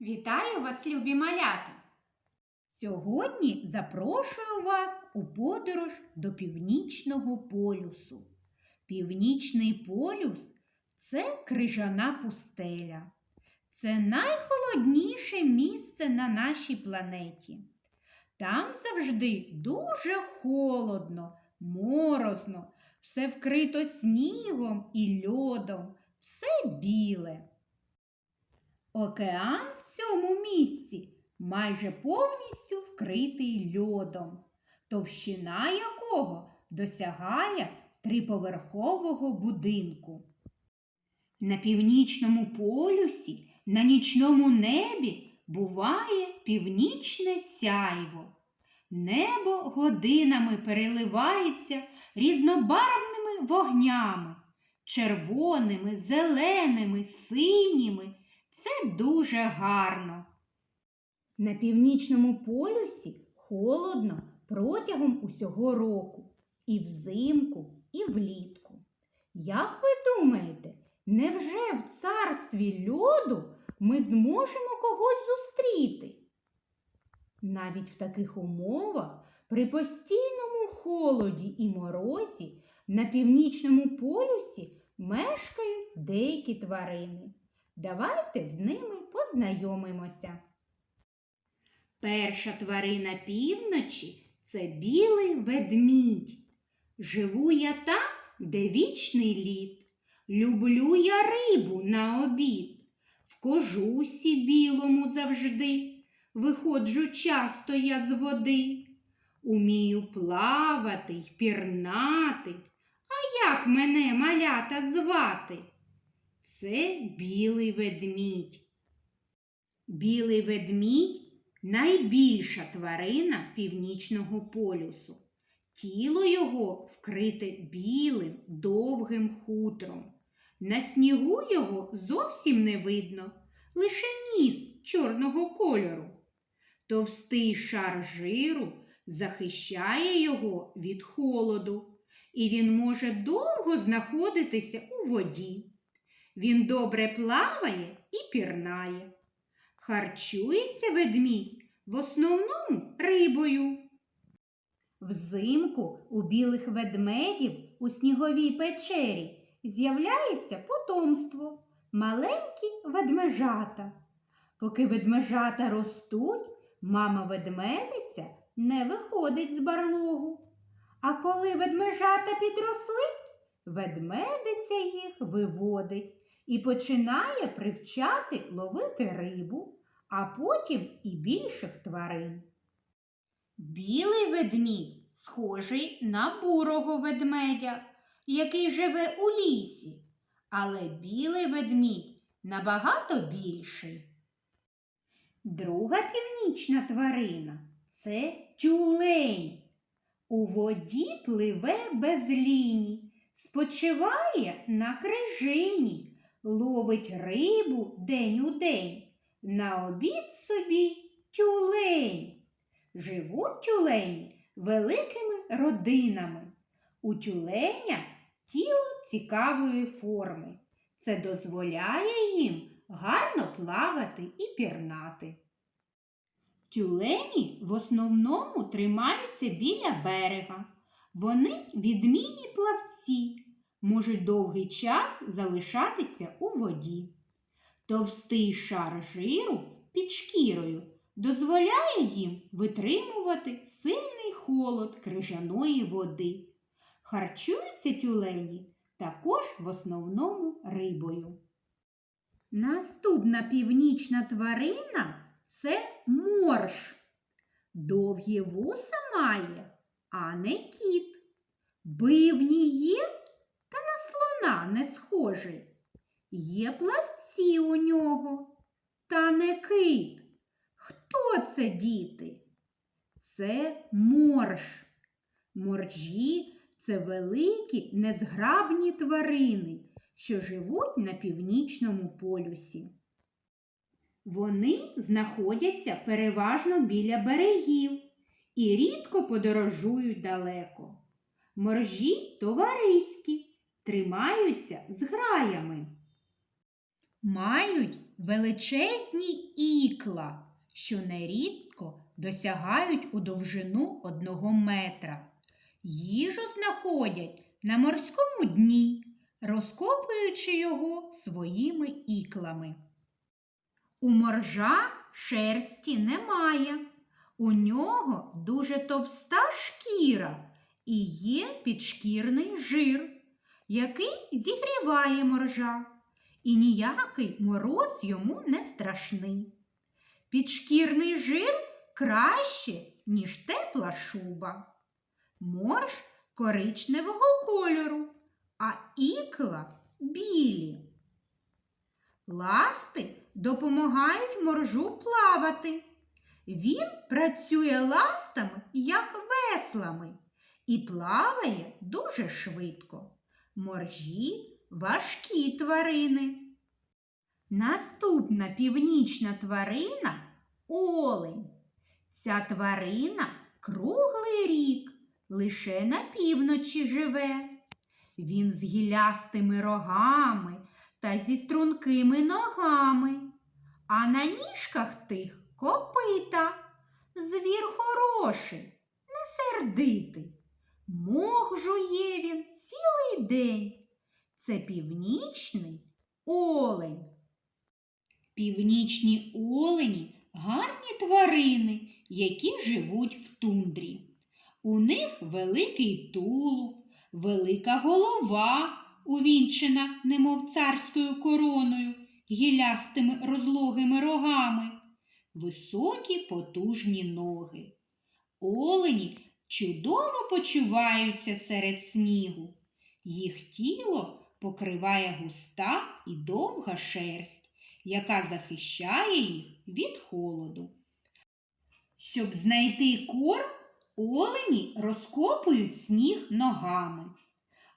Вітаю вас, любі малята! Сьогодні запрошую вас у подорож до Північного полюсу. Північний полюс це крижана пустеля. Це найхолодніше місце на нашій планеті. Там завжди дуже холодно, морозно, все вкрито снігом і льодом, все біле. Океан в цьому місці майже повністю вкритий льодом, товщина якого досягає триповерхового будинку. На північному полюсі на нічному небі буває північне сяйво. Небо годинами переливається різнобарвними вогнями, червоними, зеленими, синіми. Це дуже гарно. На північному полюсі холодно протягом усього року, і взимку, і влітку. Як ви думаєте, невже в царстві льоду ми зможемо когось зустріти? Навіть в таких умовах, при постійному холоді і морозі, на північному полюсі мешкають деякі тварини. Давайте з ними познайомимося. Перша тварина півночі це білий ведмідь. Живу я там, де вічний лід. Люблю я рибу на обід. В кожусі білому завжди. Виходжу часто я з води. Умію плавати й пірнати. А як мене малята звати? Це білий ведмідь. Білий ведмідь найбільша тварина північного полюсу. Тіло його вкрите білим довгим хутром. На снігу його зовсім не видно, лише ніс чорного кольору. Товстий шар жиру захищає його від холоду, і він може довго знаходитися у воді. Він добре плаває і пірнає. Харчується ведмідь в основному рибою. Взимку у білих ведмедів у сніговій печері з'являється потомство маленькі ведмежата. Поки ведмежата ростуть, мама ведмедиця не виходить з барлогу. А коли ведмежата підросли, ведмедиця їх виводить і починає привчати ловити рибу, а потім і більших тварин. Білий ведмідь схожий на бурого ведмедя, який живе у лісі, але білий ведмідь набагато більший. Друга північна тварина це тюлень. У воді пливе без ліній, спочиває на крижині, ловить рибу день у день, на обід собі тюлень. Живуть тюлені великими родинами. У тюленя тіло цікавої форми. Це дозволяє їм гарно плавати і пірнати. Тюлені в основному тримаються біля берега. Вони відмінні плавці, можуть довгий час залишатися у воді. Товстий шар жиру під шкірою дозволяє їм витримувати сильний холод крижаної води. Харчуються тюлені також в основному рибою. Наступна північна тварина це морж. Довгі вуса має, а не кіт. Бивні є, на не схожий. Є плавці у нього, та не кит. Хто це діти? Це морж. Моржі це великі незграбні тварини, що живуть на північному полюсі. Вони знаходяться переважно біля берегів і рідко подорожують далеко. Моржі товариські, тримаються з граями. Мають величезні ікла, що нерідко досягають у довжину одного метра. Їжу знаходять на морському дні, розкопуючи його своїми іклами. У моржа шерсті немає. У нього дуже товста шкіра і є підшкірний жир, який зігріває моржа, і ніякий мороз йому не страшний. Підшкірний жир краще, ніж тепла шуба. Морж коричневого кольору, а ікла білі. Ласти допомагають моржу плавати. Він працює ластами, як веслами, і плаває дуже швидко. Моржі важкі тварини. Наступна північна тварина олень. Ця тварина круглий рік, лише на півночі живе. Він з гілястими рогами та зі стрункими ногами, а на ніжках тих копита. Звір хороший, не сердитий. Мох жує він цілий день. Це північний олень. Північні олені гарні тварини, які живуть в тундрі. У них великий тулуб, велика голова, увінчена, немов царською короною, гілястими розлогими рогами, високі потужні ноги. Олені чудово почуваються серед снігу. Їх тіло покриває густа і довга шерсть яка захищає їх від холоду. Щоб знайти корм, олені розкопують сніг ногами.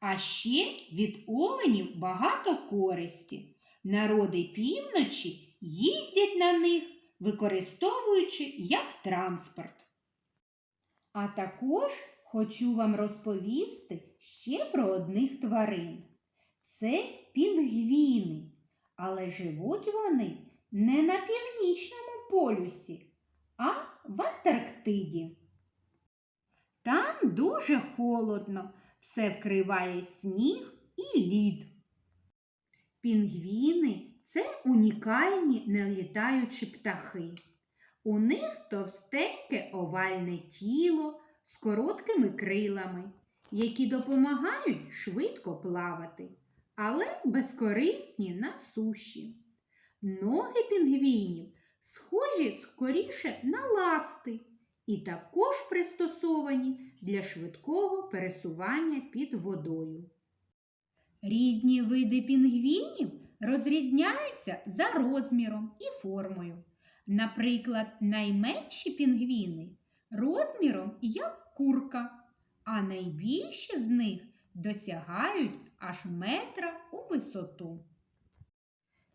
А ще від оленів багато користі. Народи півночі їздять на них, використовуючи як транспорт. А також хочу вам розповісти ще про одних тварин. Це пінгвіни але живуть вони не на північному полюсі, а в Антарктиді. Там дуже холодно, все вкриває сніг і лід. Пінгвіни це унікальні нелітаючі птахи. У них товстеньке овальне тіло з короткими крилами, які допомагають швидко плавати але безкорисні на суші. Ноги пінгвінів схожі скоріше на ласти і також пристосовані для швидкого пересування під водою. Різні види пінгвінів розрізняються за розміром і формою. Наприклад, найменші пінгвіни розміром як курка, а найбільші з них досягають аж метра у висоту.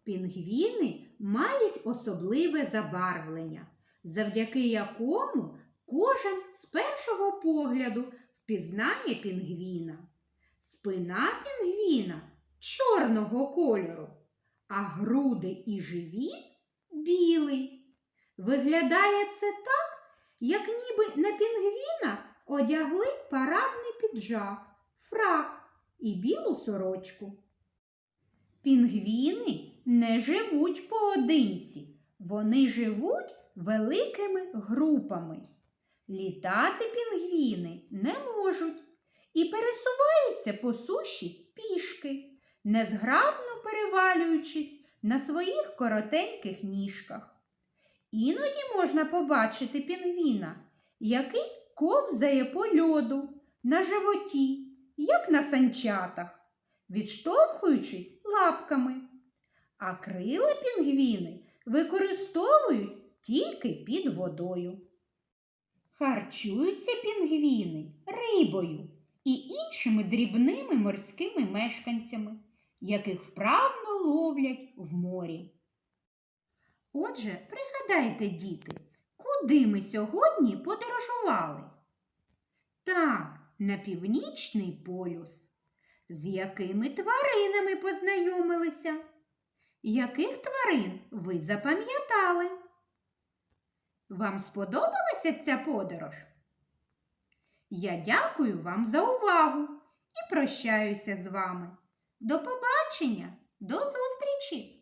Пінгвіни мають особливе забарвлення, завдяки якому кожен з першого погляду впізнає пінгвіна. Спина пінгвіна чорного кольору, а груди і живіт білий. Виглядає це так, як ніби на пінгвіна одягли парадний піджак, фрак і білу сорочку. Пінгвіни не живуть поодинці, вони живуть великими групами. Літати пінгвіни не можуть і пересуваються по суші пішки, незграбно перевалюючись на своїх коротеньких ніжках. Іноді можна побачити пінгвіна, який ковзає по льоду на животі як на санчатах, відштовхуючись лапками. А крила пінгвіни використовують тільки під водою. Харчуються пінгвіни рибою і іншими дрібними морськими мешканцями, яких вправно ловлять в морі. Отже, пригадайте, діти, куди ми сьогодні подорожували? Так, на північний полюс. З якими тваринами познайомилися? Яких тварин ви запам'ятали? Вам сподобалася ця подорож? Я дякую вам за увагу і прощаюся з вами. До побачення, до зустрічі!